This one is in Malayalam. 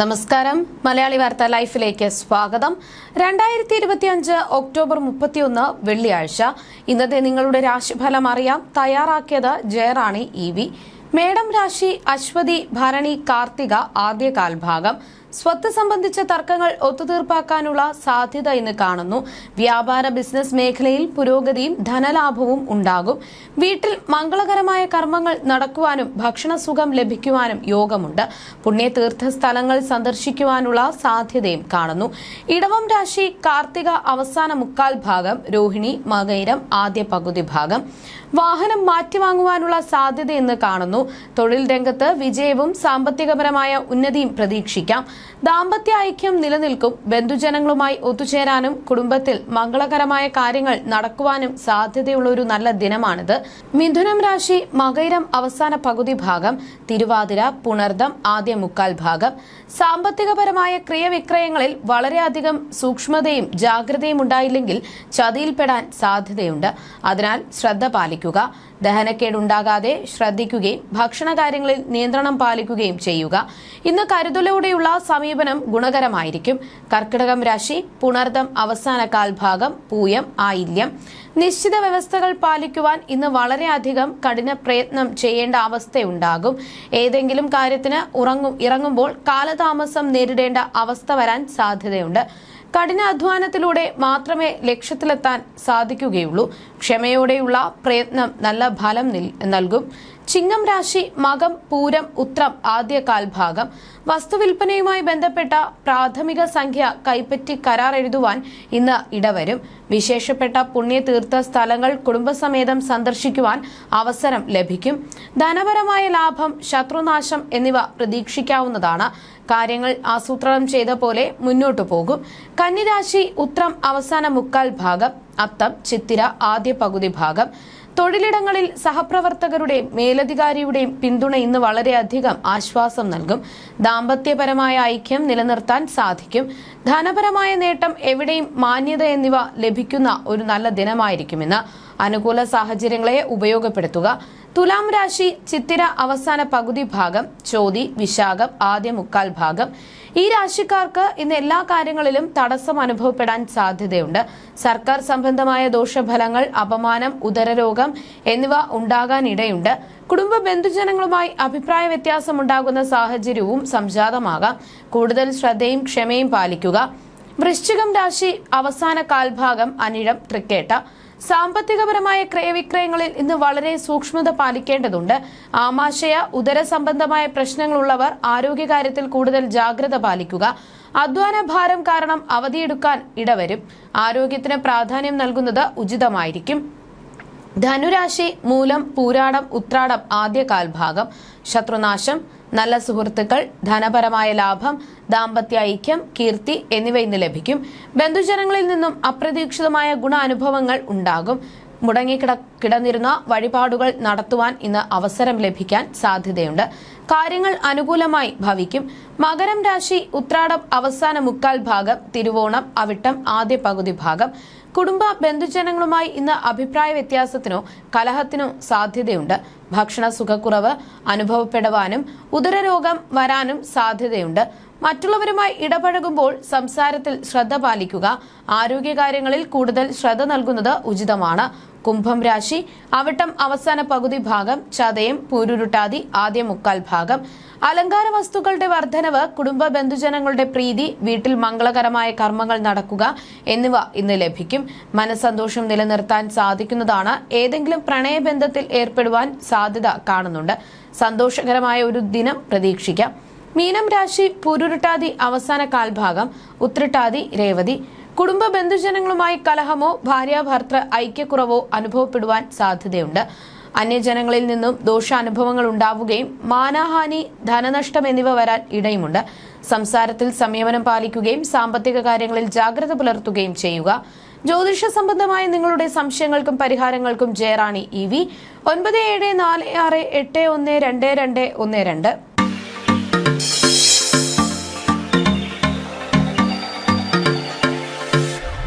നമസ്കാരം. മലയാളി വാർത്ത ലൈഫിലേക്ക് സ്വാഗതം. രണ്ടായിരത്തി ഇരുപത്തിയഞ്ച് ഒക്ടോബർ മുപ്പത്തിയൊന്ന് വെള്ളിയാഴ്ച. ഇന്നത്തെ നിങ്ങളുടെ രാശിഫലം അറിയാം. തയ്യാറാക്കിയത് ജയറാണി ഇ വി. മേഡം രാശി അശ്വതി ഭരണി കാർത്തിക ആദ്യകാൽ ഭാഗം സ്വത്ത് സംബന്ധിച്ച തർക്കങ്ങൾ ഒത്തുതീർപ്പാക്കാനുള്ള സാധ്യത ഇന്ന് കാണുന്നു. വ്യാപാര ബിസിനസ് മേഖലയിൽ പുരോഗതിയും ധനലാഭവും ഉണ്ടാകും. വീട്ടിൽ മംഗളകരമായ കർമ്മങ്ങൾ നടക്കുവാനും ഭക്ഷണസുഖം ലഭിക്കുവാനും യോഗമുണ്ട്. പുണ്യതീർത്ഥ സ്ഥലങ്ങൾ സന്ദർശിക്കുവാനുള്ള സാധ്യതയും കാണുന്നു. ഇടവം രാശി കാർത്തിക അവസാന മുക്കാൽ ഭാഗം രോഹിണി മകൈരം ആദ്യ പകുതി ഭാഗം. വാഹനം മാറ്റിവാങ്ങുവാനുള്ള സാധ്യത ഇന്ന് കാണുന്നു. തൊഴിൽ രംഗത്ത് വിജയവും സാമ്പത്തികപരമായ ഉന്നതിയും പ്രതീക്ഷിക്കാം. ദാമ്പത്യ ഐക്യം നിലനിൽക്കും. ബന്ധുജനങ്ങളുമായി ഒത്തുചേരാനും കുടുംബത്തിൽ മംഗളകരമായ കാര്യങ്ങൾ നടക്കുവാനും സാധ്യതയുള്ള ഒരു നല്ല ദിനമാണിത്. മിഥുനം രാശി മകൈരം അവസാന പകുതി ഭാഗം തിരുവാതിര പുണർദം ആദ്യ മുക്കാൽ ഭാഗം. സാമ്പത്തികപരമായ ക്രിയവിക്രയങ്ങളിൽ വളരെയധികം സൂക്ഷ്മതയും ജാഗ്രതയും ഉണ്ടായില്ലെങ്കിൽ ചതിയിൽപ്പെടാൻ സാധ്യതയുണ്ട്. അതിനാൽ ശ്രദ്ധ പാലിക്കുക. ദഹനക്കേടുണ്ടാകാതെ ശ്രദ്ധിക്കുകയും ഭക്ഷണകാര്യങ്ങളിൽ നിയന്ത്രണം പാലിക്കുകയും ചെയ്യുക. ഇന്ന് കരുതലോടെയുള്ള സമീപനം ഗുണകരമായിരിക്കും. കർക്കിടകം രാശി പുണർദം അവസാന കാൽഭാഗം പൂയം ആയില്യം. നിശ്ചിത വ്യവസ്ഥകൾ പാലിക്കുവാൻ ഇന്ന് വളരെയധികം കഠിന പ്രയത്നം ചെയ്യേണ്ട അവസ്ഥയുണ്ടാകും. ഏതെങ്കിലും കാര്യത്തിന് ഉറങ്ങും ഇറങ്ങുമ്പോൾ കാലതാമസം നേരിടേണ്ട അവസ്ഥ വരാൻ സാധ്യതയുണ്ട്. കഠിനാധ്വാനത്തിലൂടെ മാത്രമേ ലക്ഷ്യത്തിലെത്താൻ സാധിക്കുകയുള്ളൂ. ക്ഷമയോടെയുള്ള പ്രയത്നം നല്ല ഫലം നൽകും. ചിങ്ങം രാശി മകം പൂരം ഉത്രം ആദ്യ കാൽഭാഗം. വസ്തുവിൽപ്പനയുമായി ബന്ധപ്പെട്ട പ്രാഥമിക സംഖ്യ കൈപ്പറ്റി കരാർ എഴുതുവാൻ ഇന്ന് ഇടവരും. വിശേഷപ്പെട്ട പുണ്യതീർത്ഥ സ്ഥലങ്ങൾ കുടുംബസമേതം സന്ദർശിക്കുവാൻ അവസരം ലഭിക്കും. ധനപരമായ ലാഭം ശത്രുനാശം എന്നിവ പ്രതീക്ഷിക്കാവുന്നതാണ്. കാര്യങ്ങൾ ആസൂത്രണം ചെയ്ത പോലെ മുന്നോട്ടു പോകും. കന്നിരാശി ഉത്രം അവസാന മുക്കാൽ ഭാഗം. അത്തം ചിത്തിര ആദ്യ പകുതി ഭാഗം. തൊഴിലിടങ്ങളിൽ സഹപ്രവർത്തകരുടെയും മേലധികാരിയുടെയും പിന്തുണ ഇന്ന് വളരെയധികം ആശ്വാസം നൽകും. ദാമ്പത്യപരമായ ഐക്യം നിലനിർത്താൻ സാധിക്കും. ധനപരമായ നേട്ടം എവിടെയും മാന്യത എന്നിവ ലഭിക്കുന്ന ഒരു നല്ല ദിനമായിരിക്കുമെന്ന് അനുകൂല സാഹചര്യങ്ങളെ ഉപയോഗപ്പെടുത്തുക. തുലാം രാശി ചിത്തിര അവസാന പകുതി ഭാഗം ചോതി വിശാഖം ആദ്യ മുക്കാൽ ഭാഗം. ഈ രാശിക്കാർക്ക് ഇന്ന് എല്ലാ കാര്യങ്ങളിലും തടസ്സം അനുഭവപ്പെടാൻ സാധ്യതയുണ്ട്. സർക്കാർ സംബന്ധമായ ദോഷഫലങ്ങൾ അപമാനം ഉദരരോഗം എന്നിവ ഉണ്ടാകാനിടയുണ്ട് കുടുംബ ബന്ധുജനങ്ങളുമായി അഭിപ്രായ വ്യത്യാസം ഉണ്ടാകുന്ന സാഹചര്യവും സംജാതമാകാം. കൂടുതൽ ശ്രദ്ധയും ക്ഷമയും പാലിക്കുക. വൃശ്ചികം രാശി അവസാന കാൽഭാഗം അനിഴം തൃക്കേട്ട. സാമ്പത്തികപരമായ ക്രയവിക്രയങ്ങളിൽ ഇന്ന് വളരെ സൂക്ഷ്മത പാലിക്കേണ്ടതുണ്ട്. ആമാശയ ഉദര സംബന്ധമായ പ്രശ്നങ്ങളുള്ളവർ ആരോഗ്യകാര്യത്തിൽ കൂടുതൽ ജാഗ്രത പാലിക്കുക. അധ്വാന ഭാരം കാരണം അവധിയെടുക്കാൻ ഇടവരും. ആരോഗ്യത്തിന് പ്രാധാന്യം നൽകുന്നത് ഉചിതമായിരിക്കും. ധനുരാശി മൂലം പൂരാടം ഉത്രാടം ആദ്യ കാൽഭാഗം ശത്രുനാശം നല്ല സുഹൃത്തുക്കൾ ധനപരമായ ലാഭം ദാമ്പത്യ ഐക്യം കീർത്തി എന്നിവ ഇന്ന് ലഭിക്കും. ബന്ധുജനങ്ങളിൽ നിന്നും അപ്രതീക്ഷിതമായ ഗുണാനുഭവങ്ങൾ ഉണ്ടാകും. മുടങ്ങിക്കിട കിടന്നിരുന്ന വഴിപാടുകൾ നടത്തുവാൻ ഇന്ന് അവസരം ലഭിക്കാൻ സാധ്യതയുണ്ട്. കാര്യങ്ങൾ അനുകൂലമായി ഭവിക്കും. മകരം രാശി ഉത്രാടം അവസാന മുക്കാൽ ഭാഗം തിരുവോണം അവിട്ടം ആദ്യ പകുതി ഭാഗം. കുടുംബ ബന്ധുജനങ്ങളുമായി ഇന്ന് അഭിപ്രായ വ്യത്യാസത്തിനോ കലഹത്തിനോ സാധ്യതയുണ്ട്. ഭക്ഷണ സുഖക്കുറവ് അനുഭവപ്പെടുവാനും ഉദരരോഗം വരാനും സാധ്യതയുണ്ട്. മറ്റുള്ളവരുമായി ഇടപഴകുമ്പോൾ സംസാരത്തിൽ ശ്രദ്ധ പാലിക്കുക. ആരോഗ്യകാര്യങ്ങളിൽ കൂടുതൽ ശ്രദ്ധ നൽകുന്നത് ഉചിതമാണ്. കുംഭം രാശി അവിട്ടം അവസാന പകുതി ഭാഗം ചതയം പൂരുരുട്ടാതി ആദ്യ മുക്കാൽ ഭാഗം. അലങ്കാര വസ്തുക്കളുടെ വർധനവ് കുടുംബ ബന്ധുജനങ്ങളുടെ പ്രീതി വീട്ടിൽ മംഗളകരമായ കർമ്മങ്ങൾ നടക്കുക എന്നിവ ഇന്ന് ലഭിക്കും. മനസ്സന്തോഷം നിലനിർത്താൻ സാധിക്കുന്നതാണ് ഏതെങ്കിലും പ്രണയബന്ധത്തിൽ ഏർപ്പെടുവാൻ സാധ്യത കാണുന്നുണ്ട്. സന്തോഷകരമായ ഒരു ദിനം പ്രതീക്ഷിക്കാം. മീനം രാശി പുരുരുട്ടാതി അവസാന കാൽഭാഗം ഉത്രട്ടാതി രേവതി. കുടുംബ ബന്ധുജനങ്ങളുമായി കലഹമോ ഭാര്യാഭർത്തൃ ഐക്യക്കുറവോ അനുഭവപ്പെടുവാൻ സാധ്യതയുണ്ട്. അന്യജനങ്ങളിൽ നിന്നും ദോഷാനുഭവങ്ങൾ ഉണ്ടാവുകയും മാനഹാനി ധനനഷ്ടം എന്നിവ വരാൻ ഇടയുമുണ്ട്. സംസാരത്തിൽ സംയമനം പാലിക്കുകയും സാമ്പത്തിക കാര്യങ്ങളിൽ ജാഗ്രത പുലർത്തുകയും ചെയ്യുക. ജ്യോതിഷ സംബന്ധമായ നിങ്ങളുടെ സംശയങ്ങൾക്കും പരിഹാരങ്ങൾക്കും ജയറാണി ഇ വി. ഒൻപത് ഏഴ് നാല് ആറ് എട്ട് ഒന്ന് രണ്ട് രണ്ട് ഒന്ന് രണ്ട്.